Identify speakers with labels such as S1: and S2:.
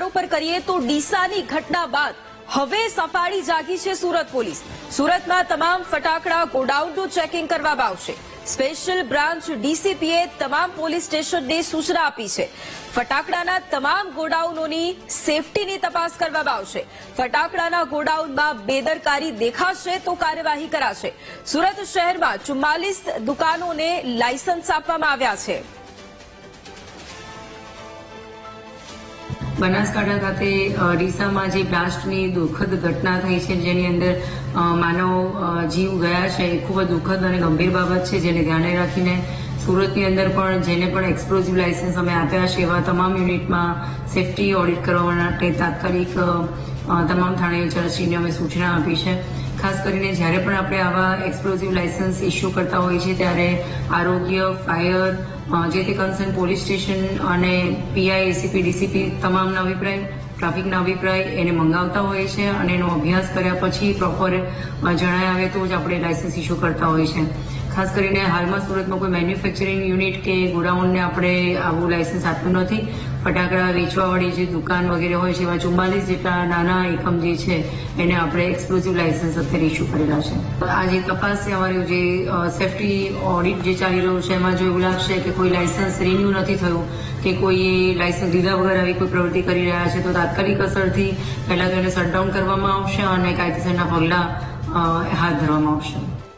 S1: સમાચારો પર કરીએ તો ડીસાની ઘટના બાદ હવે સફાળી જાગી છે સુરત પોલીસ. સુરતમાં તમામ ફટાકડા ગોડાઉનનું ચેકિંગ કરવામાં આવશે. સ્પેશિયલ બ્રાન્ચ ડીસીપીએ તમામ પોલીસ સ્ટેશનને સૂચના આપી છે. ફટાકડાના તમામ ગોડાઉનોની સેફટીની તપાસ કરવામાં આવશે. ફટાકડાના ગોડાઉનમાં બેદરકારી દેખાશે તો કાર્યવાહી કરાશે. સુરત શહેરમાં ચુમ્માલીસ દુકાનોને લાયસન્સ આપવામાં આવ્યા છે.
S2: બનાસકાંઠા ખાતે ડીસામાં જે બ્લાસ્ટની દુઃખદ ઘટના થઈ છે, જેની અંદર માનવ જીવ ગયા છે, એ ખૂબ જ દુઃખદ અને ગંભીર બાબત છે, જેને ધ્યાને રાખીને સુરતની અંદર પણ જેને પણ એક્સપ્લોઝિવ લાયસન્સ અમે આપ્યા છે, એવા તમામ યુનિટમાં સેફટી ઓડિટ કરવા માટે તાત્કાલિક તમામ થાણે ચર્ચીને અમે સૂચના આપી છે. ખાસ કરીને જ્યારે પણ આપણે આવા એક્સપ્લોઝિવ લાયસન્સ ઇસ્યુ કરતા હોઈએ છીએ, ત્યારે આરોગ્ય ફાયર જે તે કન્સર્ન પોલીસ સ્ટેશન અને પીઆઈ એસીપી ડીસીપી તમામના અભિપ્રાય ટ્રાફિકના અભિપ્રાય એને મંગાવતા હોય છે અને એનો અભ્યાસ કર્યા પછી પ્રોપર જણાય આવે તો જ આપણે લાયસન્સ ઇસ્યુ કરતા હોય છે. ખાસ કરીને હાલમાં સુરતમાં કોઈ મેન્યુફેક્ચરિંગ યુનિટ કે ગોડાઉનને આપણે આવું લાયસન્સ આપ્યું નથી. ફટાકડા વેચવાવાળી જે દુકાન વગેરે હોય છે, એવા ચુમ્માલીસ જેટલા નાના એકમ જે છે, એને આપણે એક્સક્લુઝિવ લાયસન્સ અત્યારે ઇસ્યુ કરેલા છે. આ જે તપાસ છે, અમારી જે સેફટી ઓડિટ જે ચાલી રહ્યું છે, એમાં જો એવું લાગશે કે કોઈ લાયસન્સ રિન્યુ નથી થયું, કે કોઈ લાયસન્સ લીધા વગર આવી કોઈ પ્રવૃત્તિ કરી રહ્યા છે, તો તાત્કાલિક અસરથી પહેલા તો એને શટડાઉન કરવામાં આવશે અને કાયદેસરના પગલાં હાથ ધરવામાં આવશે.